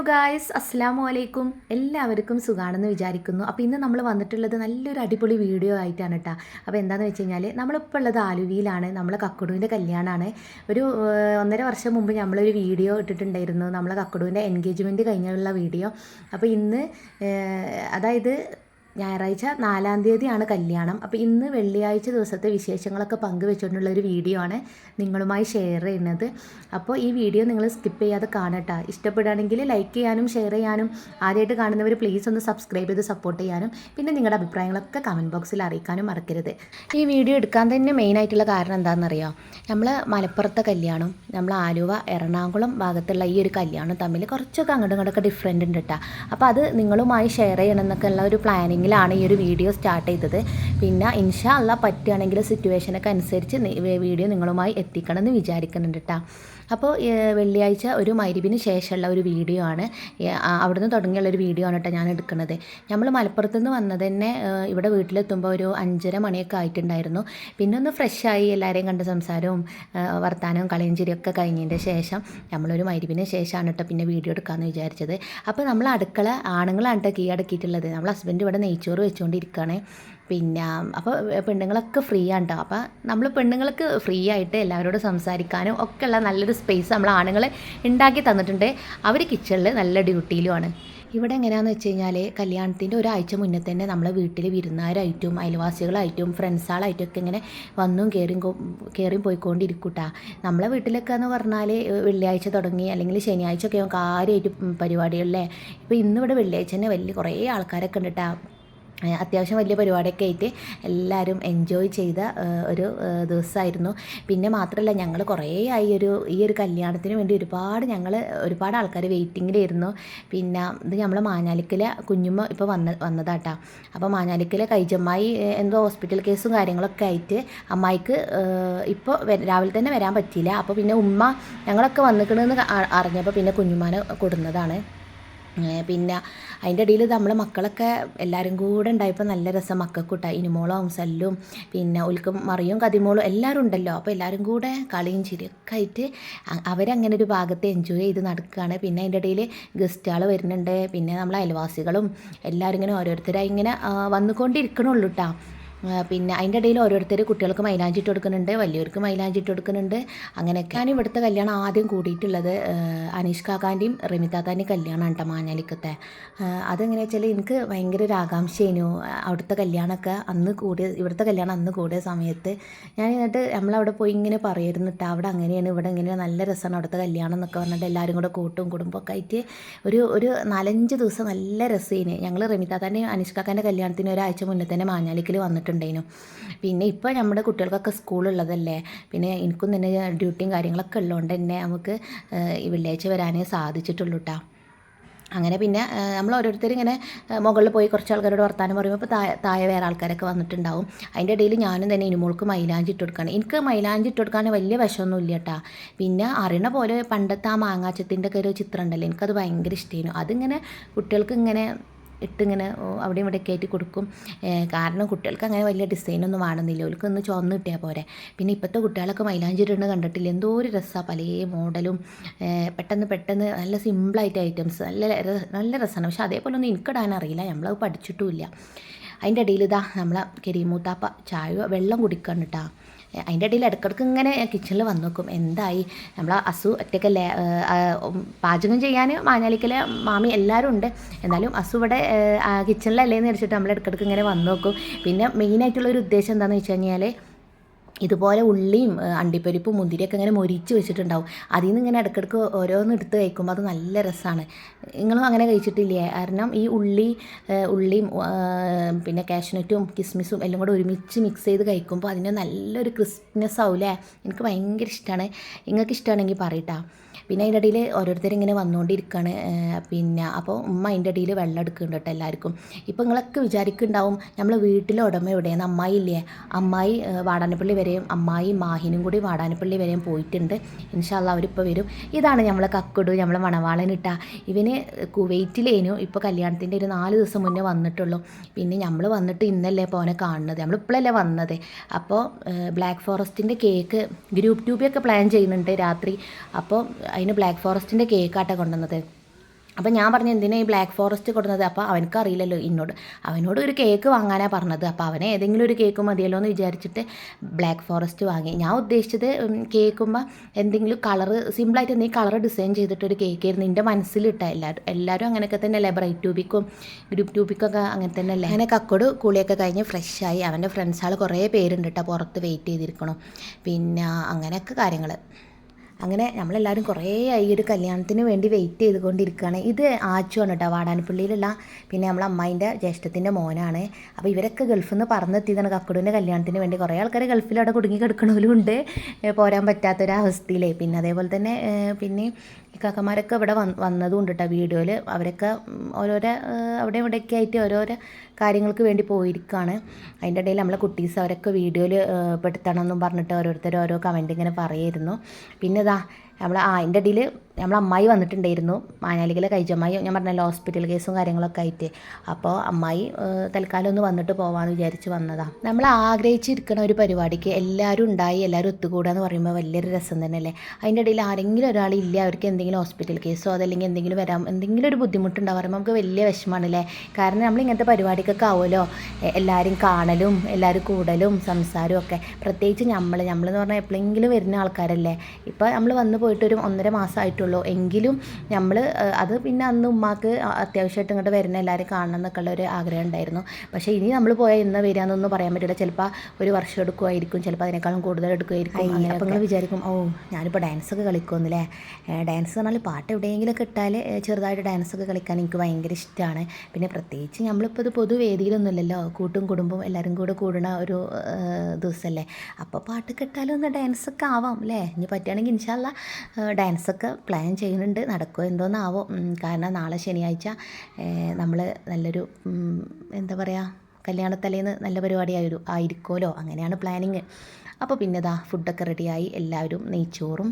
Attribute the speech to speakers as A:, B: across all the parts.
A: Hello guys അസ്സാമു അലൈക്കും എല്ലാവർക്കും സുഖാണെന്ന് വിചാരിക്കുന്നു. അപ്പോൾ ഇന്ന് നമ്മൾ വന്നിട്ടുള്ളത് നല്ലൊരു അടിപൊളി വീഡിയോ ആയിട്ടാണ് കേട്ടോ അപ്പോൾ എന്താണെന്ന് വെച്ച് കഴിഞ്ഞാൽ നമ്മളിപ്പോൾ ഉള്ളത് ആലുവിയിലാണ്. നമ്മളെ കക്കുടുവിന്റെ കല്യാണമാണ് ഒരു ഒന്നര വർഷം മുമ്പ് നമ്മളൊരു വീഡിയോ ഇട്ടിട്ടുണ്ടായിരുന്നു. നമ്മളെ കക്കുടുവിന്റെ എൻഗേജ്മെന്റ് കഴിഞ്ഞുള്ള വീഡിയോ അപ്പോൾ ഇന്ന് അതായത് ഞായറാഴ്ച നാലാം തീയതിയാണ് കല്യാണം. അപ്പോൾ ഇന്ന് വെള്ളിയാഴ്ച ദിവസത്തെ വിശേഷങ്ങളൊക്കെ പങ്കുവെച്ചുകൊണ്ടുള്ള ഒരു വീഡിയോ ആണ് നിങ്ങളുമായി ഷെയർ ചെയ്യുന്നത്. അപ്പോൾ ഈ വീഡിയോ നിങ്ങൾ സ്കിപ്പ് ചെയ്യാതെ കാണട്ടോ. ഇഷ്ടപ്പെടുകയാണെങ്കിൽ ലൈക്ക് ചെയ്യാനും ഷെയർ ചെയ്യാനും ആദ്യമായിട്ട് കാണുന്നവർ പ്ലീസ് ഒന്ന് സബ്സ്ക്രൈബ് ചെയ്ത് സപ്പോർട്ട് ചെയ്യാനും പിന്നെ നിങ്ങളുടെ അഭിപ്രായങ്ങളൊക്കെ കമന്റ് ബോക്സിൽ അറിയിക്കാനും മറക്കരുത്. ഈ വീഡിയോ എടുക്കാൻ തന്നെ മെയിനായിട്ടുള്ള കാരണം എന്താണെന്നറിയോ? നമ്മൾ മലപ്പുറത്തെ കല്യാണം നമ്മൾ ആലുവ എറണാകുളം ഭാഗത്തുള്ള ഈ ഒരു കല്യാണം തമ്മിൽ കുറച്ചൊക്കെ അങ്ങോട്ടും ഇങ്ങോട്ടൊക്കെ ഡിഫറെന്റ് ഉണ്ട് കേട്ടോ അപ്പോൾ അത് നിങ്ങളുമായി ഷെയർ ചെയ്യണം എന്നൊക്കെ ഉള്ള ഒരു പ്ലാനിങ്ങിലാണ് ഈ ഒരു വീഡിയോ സ്റ്റാർട്ട് ചെയ്തത്. പിന്നെ ഇൻഷാ അല്ല പറ്റുകയാണെങ്കിൽ സിറ്റുവേഷനൊക്കെ അനുസരിച്ച് വീഡിയോ നിങ്ങളുമായി എത്തിക്കണം എന്ന് വിചാരിക്കുന്നുണ്ട് കേട്ടോ അപ്പോൾ വെള്ളിയാഴ്ച ഒരു മൈരിബിന് ശേഷമുള്ള ഒരു വീഡിയോ ആണ്. അവിടുന്ന് തുടങ്ങിയുള്ള ഒരു വീഡിയോ ആണ് കേട്ടോ ഞാൻ എടുക്കുന്നത്. നമ്മൾ മലപ്പുറത്ത് നിന്ന് വന്നത് തന്നെ ഇവിടെ വീട്ടിലെത്തുമ്പോൾ ഒരു അഞ്ചര മണിയൊക്കെ ആയിട്ടുണ്ടായിരുന്നു. പിന്നെ ഒന്ന് ഫ്രഷായി എല്ലാവരെയും കണ്ട് സംസാരവും വർത്തമാനവും വർത്താനവും കളിയും ചിരിയൊക്കെ കഴിഞ്ഞതിന്റെ ശേഷം നമ്മളൊരു മൈരിബിന് ശേഷമാണ് കേട്ടോ പിന്നെ വീഡിയോ എടുക്കാമെന്ന് വിചാരിച്ചത്. അപ്പോൾ നമ്മൾ അടുക്കള ആണുങ്ങളാണ് കേട്ടോ കീ അടക്കിയിട്ടുള്ളത്. നമ്മൾ ഹസ്ബൻഡ് ഇവിടെ നെയ്ച്ചോറ് വെച്ചുകൊണ്ടിരിക്കുകയാണ് പിന്നെ അപ്പോൾ പെണ്ണുങ്ങളൊക്കെ ഫ്രീ ആണ് കേട്ടോ അപ്പോൾ നമ്മൾ പെണ്ണുങ്ങൾക്ക് ഫ്രീ ആയിട്ട് എല്ലാവരോടും സംസാരിക്കാനും ഒക്കെ ഉള്ള നല്ലൊരു സ്പേസ് നമ്മൾ ആണുങ്ങൾ ഉണ്ടാക്കി തന്നിട്ടുണ്ട്. അവർ കിച്ചണിൽ നല്ല ഡ്യൂട്ടിയിലുമാണ് ഇവിടെ എങ്ങനെയാണെന്ന് വെച്ച് കഴിഞ്ഞാൽ കല്യാണത്തിന്റെ ഒരാഴ്ച മുന്നേ തന്നെ നമ്മളെ വീട്ടിൽ വിരുന്നുകാരായിട്ടും അയൽവാസികളായിട്ടും ഫ്രണ്ട്സുകളായിട്ടും ഒക്കെ ഇങ്ങനെ വന്നും കയറി കയറി പോയിക്കൊണ്ടിരിക്കൂട്ടാ. നമ്മളെ വീട്ടിലൊക്കെ എന്ന് പറഞ്ഞാൽ വെള്ളിയാഴ്ച തുടങ്ങി അല്ലെങ്കിൽ ശനിയാഴ്ച ഒക്കെ കാര്യമായിട്ട് പരിപാടികളിലെ. ഇപ്പോൾ ഇന്നിവിടെ വെള്ളിയാഴ്ച തന്നെ വലിയ കുറേ ആൾക്കാരൊക്കെ ഉണ്ട് കേട്ടോ അത്യാവശ്യം വലിയ പരിപാടിയൊക്കെ ആയിട്ട് എല്ലാവരും എൻജോയ് ചെയ്ത ഒരു ദിവസമായിരുന്നു. പിന്നെ മാത്രമല്ല ഞങ്ങൾ കുറേ ആയി ഒരു ഈ ഒരു കല്യാണത്തിന് വേണ്ടി ഒരുപാട് ഞങ്ങൾ ഒരുപാട് ആൾക്കാർ വെയിറ്റിങ്ങിലായിരുന്നു പിന്നെ ഇത് നമ്മൾ മാഞ്ഞാലിക്കലെ കുഞ്ഞുമ്മ ഇപ്പോൾ വന്ന വന്നതാട്ടാ. അപ്പോൾ മാഞ്ഞാലിക്കലെ കൈജമ്മായി എന്തോ ഹോസ്പിറ്റൽ കേസും കാര്യങ്ങളൊക്കെ ആയിട്ട് അമ്മായിക്ക് ഇപ്പോൾ രാവിലെ തന്നെ വരാൻ പറ്റിയില്ല. അപ്പോൾ പിന്നെ ഉമ്മ ഞങ്ങളൊക്കെ വന്നിക്കണമെന്ന് അറിഞ്ഞപ്പോൾ പിന്നെ കുഞ്ഞുമ്മാനെ കൊടുന്നതാണ്. പിന്നെ അതിന്റെ ഇടയിൽ നമ്മളെ മക്കളൊക്കെ എല്ലാവരും കൂടെ ഉണ്ടായപ്പോൾ നല്ല രസം മക്കൾക്കൂട്ട. ഇനിമോളും സല്ലും പിന്നെ ഒൽക്കും മറിയും കതിമോളും എല്ലാവരും ഉണ്ടല്ലോ. അപ്പോൾ എല്ലാവരും കൂടെ കളിയും ചിരിയൊക്കെ ആയിട്ട് അവരങ്ങനെ ഒരു ഭാഗത്ത് എൻജോയ് ചെയ്ത് നടക്കുകയാണ് പിന്നെ അതിന്റെ ഇടയിൽ ഗസ്റ്റുകൾ വരുന്നുണ്ട്. പിന്നെ നമ്മളെ അയൽവാസികളും എല്ലാവരും ഇങ്ങനെ ഓരോരുത്തരായി ഇങ്ങനെ വന്നുകൊണ്ടിരിക്കണുള്ളൂ കേട്ടോ പിന്നെ അതിന്റെ ഇടയിൽ ഓരോരുത്തർ കുട്ടികൾക്ക് മൈലാഞ്ചി ഇട്ട് കൊടുക്കുന്നുണ്ട് വലിയവർക്ക് മൈലാഞ്ചി ഇട്ട് കൊടുക്കുന്നുണ്ട് അങ്ങനെയൊക്കെ. ഞാൻ ഇവിടുത്തെ കല്യാണം ആദ്യം കൂടിയിട്ടുള്ളത് അനീഷ് കാക്കാന്റെയും റമിതാത്താന്റെയും കല്യാണമാണ് കേട്ടോ മാഞ്ഞാലിക്കത്തെ. അതെങ്ങനെയാ വെച്ചാൽ എനിക്ക് ഭയങ്കര ഒരു ആകാംക്ഷയായിരുന്നു അവിടുത്തെ കല്യാണമൊക്കെ അന്ന് കൂടിയ ഇവിടുത്തെ കല്യാണം അന്ന് കൂടിയ സമയത്ത് ഞാൻ എന്നിട്ട് നമ്മളവിടെ പോയി ഇങ്ങനെ പറയായിരുന്നു കേട്ടോ അവിടെ അങ്ങനെയാണ് ഇവിടെ ഇങ്ങനെ നല്ല രസമാണ് അവിടുത്തെ കല്യാണം എന്നൊക്കെ പറഞ്ഞിട്ട് എല്ലാവരും കൂടെ കൂട്ടും കുടുംബമൊക്കെ ആയിട്ട് ഒരു ഒരു നാലഞ്ച് ദിവസം നല്ല രസമാണ് ഞങ്ങൾ റമിതാത്താന്റെയും അനീഷ് കാക്കാന്റെ കല്യാണത്തിന് ഒരാഴ്ച മുന്നേ തന്നെ മാഞ്ഞാലിക്കൽ വന്നിട്ടുണ്ടായിരുന്നു പിന്നെ ഇപ്പോൾ നമ്മുടെ കുട്ടികൾക്കൊക്കെ സ്കൂളുള്ളതല്ലേ പിന്നെ എനിക്കും തന്നെ ഡ്യൂട്ടിയും കാര്യങ്ങളൊക്കെ ഉള്ളതുകൊണ്ട് തന്നെ നമുക്ക് ഈ വെള്ളിയാഴ്ച വരാനേ സാധിച്ചിട്ടുള്ളൂ കേട്ടോ അങ്ങനെ പിന്നെ നമ്മൾ ഓരോരുത്തരും ഇങ്ങനെ മുകളിൽ പോയി കുറച്ച് ആൾക്കാരോട് വർത്താനം പറയുമ്പോൾ ഇപ്പോൾ താഴെ താഴെ വേറെ ആൾക്കാരൊക്കെ വന്നിട്ടുണ്ടാവും. അതിന്റെ ഇടയിൽ ഞാനും തന്നെ ഇനിമോൾക്ക് മൈലാഞ്ചി ഇട്ട് കൊടുക്കുകയാണ് എനിക്ക് മൈലാഞ്ചി ഇട്ട് കൊടുക്കാൻ വലിയ വശമൊന്നും ഇല്ല കേട്ടോ പിന്നെ അറിയണ പോലെ പണ്ടത്തെ ആ മാങ്ങാച്ചത്തിന്റെ ഒക്കെ ഒരു ചിത്രം ഉണ്ടല്ലോ എനിക്കത് ഭയങ്കര ഇഷ്ടമായിരുന്നു അതിങ്ങനെ കുട്ടികൾക്ക് ഇങ്ങനെ ഇട്ടിങ്ങനെ അവിടെയും ഇവിടെ കയറ്റി കൊടുക്കും. കാരണം കുട്ടികൾക്ക് അങ്ങനെ വലിയ ഡിസൈനൊന്നും വേണമെന്നില്ല. അവർക്ക് ഒന്ന് ചുവന്ന് കിട്ടിയാൽ പോരെ. പിന്നെ ഇപ്പോഴത്തെ കുട്ടികളൊക്കെ മൈലാഞ്ചി ഇടുന്നത് കണ്ടിട്ടില്ല? എന്തോ ഒരു രസമാണ് പല മോഡലും പെട്ടെന്ന് പെട്ടെന്ന് നല്ല സിമ്പിളായിട്ട് ഐറ്റംസ് നല്ല നല്ല രസമാണ് പക്ഷെ അതേപോലെ ഒന്നും എനിക്കിടാൻ അറിയില്ല. നമ്മളത് പഠിച്ചിട്ടുമില്ല അതിന്റെ ഇടയിൽ ഇതാ നമ്മളെ കരീമൂത്താപ്പ ചായ വെള്ളം കുടിക്കണം കേട്ടോ. അതിന്റെ ഇടയിൽ ഇടയ്ക്കിടയ്ക്ക് ഇങ്ങനെ കിച്ചണിൽ വന്നു നോക്കും എന്തായി? നമ്മൾ അസു ഒറ്റയ്ക്കല്ലേ പാചകം ചെയ്യാൻ മാഞ്ഞാലിക്കലെ മാമി എല്ലാവരും ഉണ്ട്. എന്നാലും അസു ഇവിടെ കിച്ചണിലല്ലേ എന്ന് വെച്ചിട്ട് നമ്മൾ ഇടയ്ക്കിടയ്ക്ക് ഇങ്ങനെ വന്നു നോക്കും പിന്നെ മെയിനായിട്ടുള്ള ഒരു ഉദ്ദേശം എന്താണെന്ന് വെച്ച് കഴിഞ്ഞാൽ ഇതുപോലെ ഉള്ളിയും അണ്ടിപ്പരിപ്പും മുന്തിരിയൊക്കെ ഇങ്ങനെ മൊരിച്ച് വെച്ചിട്ടുണ്ടാവും. അതിൽ നിന്ന് ഇങ്ങനെ ഇടയ്ക്കിടയ്ക്ക് ഓരോന്ന് എടുത്ത് കഴിക്കുമ്പോൾ അത് നല്ല രസമാണ് നിങ്ങളും അങ്ങനെ കഴിച്ചിട്ടില്ലേ? കാരണം ഈ ഉള്ളി ഉള്ളിയും പിന്നെ കാഷ്നറ്റും കിസ്മിസും എല്ലാം കൂടെ ഒരുമിച്ച് മിക്സ് ചെയ്ത് കഴിക്കുമ്പോൾ അതിന് നല്ലൊരു ക്രിസ്പിനെസ് ആവില്ലേ എനിക്ക് ഭയങ്കര ഇഷ്ടമാണ് നിങ്ങൾക്ക് ഇഷ്ടമാണെങ്കിൽ പറയട്ടാ പിന്നെ അതിന്റെ ഇടയിൽ ഓരോരുത്തർ ഇങ്ങനെ വന്നുകൊണ്ടിരിക്കുകയാണ് പിന്നെ അപ്പോൾ ഉമ്മ അതിന്റെ ഇടയിൽ വെള്ളം എടുക്കുന്നുണ്ട് കേട്ടോ എല്ലാവർക്കും. ഇപ്പോൾ നിങ്ങളൊക്കെ വിചാരിക്കുന്നുണ്ടാവും നമ്മൾ വീട്ടിലെ ഉടമ എവിടെയാണ് അമ്മായി ഇല്ലേ? അമ്മായി വാടാനപ്പള്ളി വരെയും അമ്മായി മാഹിനും കൂടി വാടാനപ്പള്ളി വരെയും പോയിട്ടുണ്ട്. ഇൻഷാല്ല അവരിപ്പോൾ വരും. ഇതാണ് നമ്മളെ കക്കുടു നമ്മളെ മണവാളനിട്ട ഇവന് കുവൈറ്റിലേനു ഇപ്പോൾ കല്യാണത്തിന്റെ ഒരു നാല് ദിവസം മുന്നേ വന്നിട്ടുള്ളൂ. പിന്നെ നമ്മൾ വന്നിട്ട് ഇന്നല്ലേ പോനെ കാണുന്നത്. നമ്മൾ ഇപ്പോഴല്ലേ വന്നത്. അപ്പോൾ ബ്ലാക്ക് ഫോറസ്റ്റിന്റെ കേക്ക് ഗ്രൂപ്പ് ട്യൂബിയൊക്കെ പ്ലാൻ ചെയ്യുന്നുണ്ട് രാത്രി. അപ്പോൾ അതിന് ബ്ലാക്ക് ഫോറസ്റ്റിന്റെ കേക്കാട്ടെ കൊണ്ടുവന്നത്. അപ്പോൾ ഞാൻ പറഞ്ഞു എന്തിനാണ് ഈ ബ്ലാക്ക് ഫോറസ്റ്റ് കൊടുക്കുന്നത് അപ്പോൾ അവനക്ക് അറിയില്ലല്ലോ ഇന്നോട് അവനോട് ഒരു കേക്ക് വാങ്ങാനാണ് പറഞ്ഞത്. അപ്പോൾ അവനെ ഏതെങ്കിലും ഒരു കേക്ക് മതിയല്ലോ എന്ന് വിചാരിച്ചിട്ട് ബ്ലാക്ക് ഫോറസ്റ്റ് വാങ്ങി. ഞാൻ ഉദ്ദേശിച്ചത് കേൾക്കുമ്പോൾ എന്തെങ്കിലും കളറ് സിമ്പിളായിട്ട് എന്തെങ്കിലും കളർ ഡിസൈൻ ചെയ്തിട്ടൊരു കേക്ക് ആയിരുന്നു. എന്റെ മനസ്സിലിട്ട എല്ലാവരും എല്ലാവരും അങ്ങനെയൊക്കെ തന്നെയല്ലേ ബ്രൈറ്റ് ട്യൂബിക്കും ഗ്രൂപ്പ് ട്യൂബിക്കൊക്കെ അങ്ങനെ തന്നെയല്ലേ അങ്ങനെ കക്കോട് കുളിയൊക്കെ കഴിഞ്ഞ് ഫ്രഷായി അവന്റെ ഫ്രണ്ട്സുകൾ കുറേ പേരുണ്ട് കേട്ടോ പുറത്ത് വെയിറ്റ് ചെയ്തിരിക്കണം. പിന്നെ അങ്ങനെയൊക്കെ കാര്യങ്ങൾ അങ്ങനെ നമ്മളെല്ലാവരും കുറേ ആയി ഒരു കല്യാണത്തിന് വേണ്ടി വെയിറ്റ് ചെയ്തുകൊണ്ടിരിക്കുകയാണ്. ഇത് ആച്ചുവാണ് കേട്ടോ വാടാനപ്പള്ളിയിലുള്ള പിന്നെ നമ്മളെ അമ്മായിന്റെ ജ്യേഷ്ഠത്തിന്റെ മോനാണ്. അപ്പോൾ ഇവരൊക്കെ ഗൾഫിൽ നിന്ന് പറന്നെത്തിയതാണ് കക്കുടുവിന്റെ കല്യാണത്തിന് വേണ്ടി. കുറേ ആൾക്കാർ ഗൾഫിൽ അവിടെ കുടുങ്ങി കിടക്കണവരും ഉണ്ട്. പോരാൻ പറ്റാത്തൊരവസ്ഥയിലേ. പിന്നെ അതേപോലെ തന്നെ പിന്നെ ഈ കാക്കമാരൊക്കെ ഇവിടെ വന്ന് വന്നതും ഉണ്ട് കേട്ടോ വീഡിയോയിൽ അവരൊക്കെ ഓരോരോ അവിടെ ഇവിടെയൊക്കെ ആയിട്ട് ഓരോരോ കാര്യങ്ങൾക്ക് വേണ്ടി പോയിരിക്കുകയാണ്. അതിന്റെ ഇടയിൽ നമ്മളെ കുട്ടീസ് അവരൊക്കെ വീഡിയോയിൽ പെടുത്തണം എന്നും പറഞ്ഞിട്ട് ഓരോരുത്തർ ഓരോ കമന്റ് ഇങ്ങനെ പറയായിരുന്നു പിന്നെ ഇതാ നമ്മൾ ആ അതിന്റെ ഇടയിൽ നമ്മളെ അമ്മായി വന്നിട്ടുണ്ടായിരുന്നു. മാനാലിക്കലെ കഴിച്ചമ്മായി ഞാൻ പറഞ്ഞല്ലോ ഹോസ്പിറ്റൽ കേസും കാര്യങ്ങളൊക്കെ ആയിട്ട്. അപ്പോൾ അമ്മായി തൽക്കാലം ഒന്ന് വന്നിട്ട് പോകാമെന്ന് വിചാരിച്ച് വന്നതാണ് നമ്മൾ ആഗ്രഹിച്ചിരിക്കുന്ന ഒരു പരിപാടിക്ക് എല്ലാവരും ഉണ്ടായി എല്ലാവരും ഒത്തുകൂടുക എന്ന് പറയുമ്പോൾ വലിയൊരു രസം തന്നെയല്ലേ? അതിന്റെ ഇടയിൽ ആരെങ്കിലും ഒരാളില്ല അവർക്ക് എന്തെങ്കിലും ഹോസ്പിറ്റൽ കേസോ അതല്ലെങ്കിൽ എന്തെങ്കിലും വരാം എന്തെങ്കിലും ഒരു ബുദ്ധിമുട്ടുണ്ടാവും പറയുമ്പോൾ നമുക്ക് വലിയ വിഷമമാണല്ലേ കാരണം നമ്മൾ ഇങ്ങനത്തെ പരിപാടിക്കൊക്കെ ആവുമല്ലോ? എല്ലാവരും കാണലും എല്ലാവരും കൂടലും സംസാരവും ഒക്കെ. പ്രത്യേകിച്ച് നമ്മൾ നമ്മളെന്ന് പറഞ്ഞാൽ എപ്പോഴെങ്കിലും വരുന്ന ആൾക്കാരല്ലേ? ഇപ്പോൾ നമ്മൾ വന്ന് പോയിട്ട് ഒരു ഒന്നര മാസമായിട്ടുള്ളൂ എങ്കിലും നമ്മൾ അത് പിന്നെ അന്ന് ഉമ്മാക്ക് അത്യാവശ്യമായിട്ട് ഇങ്ങോട്ട് വരുന്ന എല്ലാവരും കാണണം എന്നൊക്കെ ഉള്ള ഒരു ആഗ്രഹം ഉണ്ടായിരുന്നു. പക്ഷേ ഇനി നമ്മൾ പോയാൽ ഇന്ന് വരികയെന്നൊന്നും പറയാൻ പറ്റില്ല. ചിലപ്പോൾ ഒരു വർഷം എടുക്കുമായിരിക്കും ചിലപ്പോൾ അതിനേക്കാളും കൂടുതൽ എടുക്കുമായിരിക്കും അങ്ങനെ അപ്പോൾ നിങ്ങൾ വിചാരിക്കും ഓ ഞാനിപ്പോൾ ഡാൻസൊക്കെ കളിക്കുമെന്നില്ലേ ഡാൻസ് പറഞ്ഞാൽ പാട്ട് എവിടെയെങ്കിലുമൊക്കെ ഇട്ടാൽ ഏ, ചെറുതായിട്ട് ഡാൻസൊക്കെ കളിക്കാൻ എനിക്ക് ഭയങ്കര ഇഷ്ടമാണ് പിന്നെ പ്രത്യേകിച്ച് നമ്മളിപ്പോൾ ഇത് പൊതുവേദിയിലൊന്നുമില്ലല്ലോ കൂട്ടും കുടുംബവും എല്ലാവരും കൂടെ കൂടുന്ന ഒരു ദിവസമല്ലേ അപ്പോൾ പാട്ട് കിട്ടാലും ഒന്ന് ഡാൻസൊക്കെ ആവാം അല്ലേ ഇനി പറ്റുകയാണെങ്കിൽ ഇൻഷാല്ല ഡാൻസൊക്കെ പ്ലാൻ ചെയ്യുന്നുണ്ട്. നടക്കുമോ എന്തോന്നാവോ. കാരണം നാളെ ശനിയാഴ്ച നമ്മൾ നല്ലൊരു എന്താ പറയുക കല്യാണത്തലേന്ന് നല്ല പരിപാടി ആയൊരു ആയിരിക്കുമല്ലോ. അങ്ങനെയാണ് പ്ലാനിങ്. അപ്പോൾ പിന്നെ ഇതാ ഫുഡൊക്കെ റെഡിയായി. എല്ലാവരും നെയ്ച്ചോറും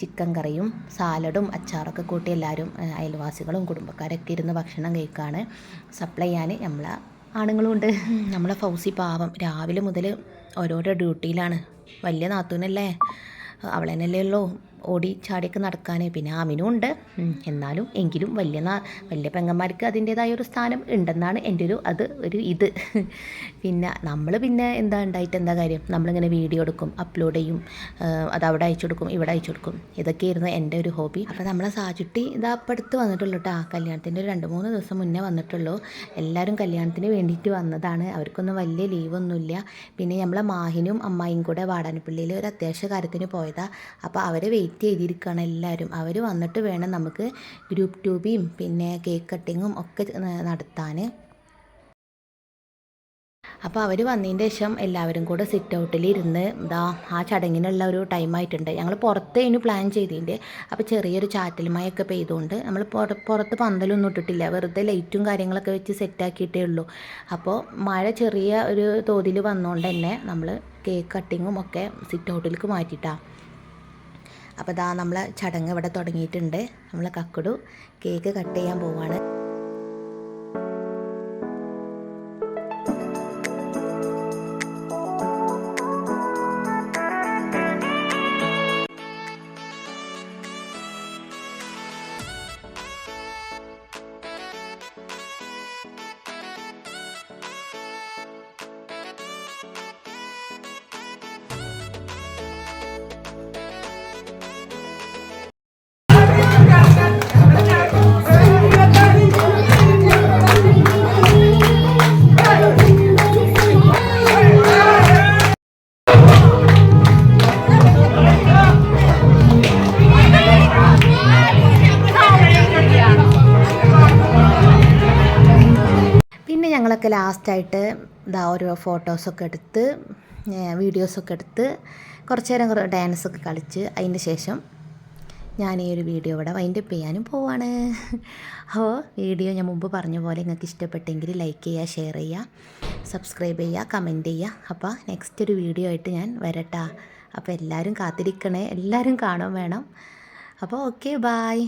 A: ചിക്കൻ കറിയും സാലഡും അച്ചാറൊക്കെ കൂട്ടി എല്ലാവരും അയൽവാസികളും കുടുംബക്കാരൊക്കെ ഇരുന്ന് ഭക്ഷണം കഴിക്കുകയാണ് സപ്ലൈ ചെയ്യാൻ നമ്മളെ ആണുങ്ങളും ഉണ്ട് നമ്മളെ ഫൗസി പാവം. രാവിലെ മുതൽ ഓരോരോ ഡ്യൂട്ടിയിലാണ്. വലിയ നാത്തൂനല്ലേ? അവളെന്നല്ലേ ഉള്ളൂ. ഓടി ചാടിയൊക്കെ നടക്കാൻ പിന്നെ ആമിനും ഉണ്ട് എന്നാലും എങ്കിലും വലിയ വലിയ പെങ്ങന്മാർക്ക് അതിന്റേതായ ഒരു സ്ഥാനം ഉണ്ടെന്നാണ് എന്റെ ഒരു അത് ഒരു ഇത്. പിന്നെ നമ്മൾ പിന്നെ എന്താ ഉണ്ടായിട്ട് എന്താ കാര്യം? നമ്മളിങ്ങനെ വീഡിയോ എടുക്കും അപ്ലോഡ് ചെയ്യും അത് അവിടെ അയച്ചു കൊടുക്കും ഇവിടെ അയച്ചു കൊടുക്കും. ഇതൊക്കെയായിരുന്നു എന്റെ ഒരു ഹോബി. അപ്പോൾ നമ്മളെ സാചുട്ടി ഇതാ അപ്പം അടുത്ത് വന്നിട്ടുള്ളൂ കേട്ടോ. കല്യാണത്തിന്റെ ഒരു രണ്ട് മൂന്ന് ദിവസം മുന്നേ വന്നിട്ടുള്ളൂ. എല്ലാവരും കല്യാണത്തിന് വേണ്ടിയിട്ട് വന്നതാണ്. അവർക്കൊന്നും വലിയ ലീവൊന്നുമില്ല. പിന്നെ നമ്മളെ മാഹിനും അമ്മായിയും കൂടെ വാടാനപ്പള്ളിയിൽ ഒരു അത്യാവശ്യ കാര്യത്തിന് പോയതാണ് അപ്പോൾ അവരെ വെയിറ്റ് ചെയ്തിരിക്കുകയാണ് എല്ലാവരും. അവർ വന്നിട്ട് വേണം നമുക്ക് ഗ്രൂപ്പ് ട്യൂബിയും പിന്നെ കേക്ക് കട്ടിങ്ങും ഒക്കെ നടത്താൻ. അപ്പോൾ അവർ വന്നതിന്റെ ശേഷം എല്ലാവരും കൂടെ സിറ്റ് ഔട്ടിൽ ഇരുന്ന് ഇതാ ആ ചടങ്ങിനുള്ള ഒരു ടൈം ആയിട്ടുണ്ട്. ഞങ്ങൾ പുറത്തേനു പ്ലാൻ ചെയ്തിട്ടുണ്ട്. അപ്പോൾ ചെറിയൊരു ചാറ്റൽ മഴയൊക്കെ പെയ്തുകൊണ്ട് നമ്മൾ പുറത്ത് പന്തലൊന്നും ഇട്ടിട്ടില്ല. വെറുതെ ലൈറ്റും കാര്യങ്ങളൊക്കെ വെച്ച് സെറ്റാക്കിയിട്ടേ ഉള്ളൂ. അപ്പോൾ മഴ ചെറിയ ഒരു തോതിൽ വന്നുകൊണ്ട് തന്നെ നമ്മൾ കേക്ക് കട്ടിങ്ങും ഒക്കെ സിറ്റ് ഔട്ടിലേക്ക് മാറ്റിയിട്ടാണ് അപ്പോൾ ഇതാ നമ്മളെ ചടങ്ങ് ഇവിടെ തുടങ്ങിയിട്ടുണ്ട്. നമ്മൾ കക്കുടു കേക്ക് കട്ട് ചെയ്യാൻ പോവാണ്. ഞങ്ങളൊക്കെ ലാസ്റ്റായിട്ട് ഇതാ ഓരോ ഫോട്ടോസൊക്കെ എടുത്ത് വീഡിയോസൊക്കെ എടുത്ത് കുറച്ച് നേരം കുറേ ഡാൻസൊക്കെ കളിച്ച് അതിന് ശേഷം ഞാൻ ഈ ഒരു വീഡിയോ ഇവിടെ വൈൻഡപ്പ് ചെയ്യാനും പോവാണ്. അപ്പോൾ വീഡിയോ ഞാൻ മുമ്പ് പറഞ്ഞ പോലെ നിങ്ങൾക്ക് ഇഷ്ടപ്പെട്ടെങ്കിൽ ലൈക്ക് ചെയ്യുക ഷെയർ ചെയ്യുക സബ്സ്ക്രൈബ് ചെയ്യുക കമന്റ് ചെയ്യുക. അപ്പോൾ നെക്സ്റ്റ് ഒരു വീഡിയോ ആയിട്ട് ഞാൻ വരട്ടാ. അപ്പോൾ എല്ലാവരും കാത്തിരിക്കണേ. എല്ലാവരും കാണാൻ വേണം. അപ്പോൾ ഓക്കെ ബായ്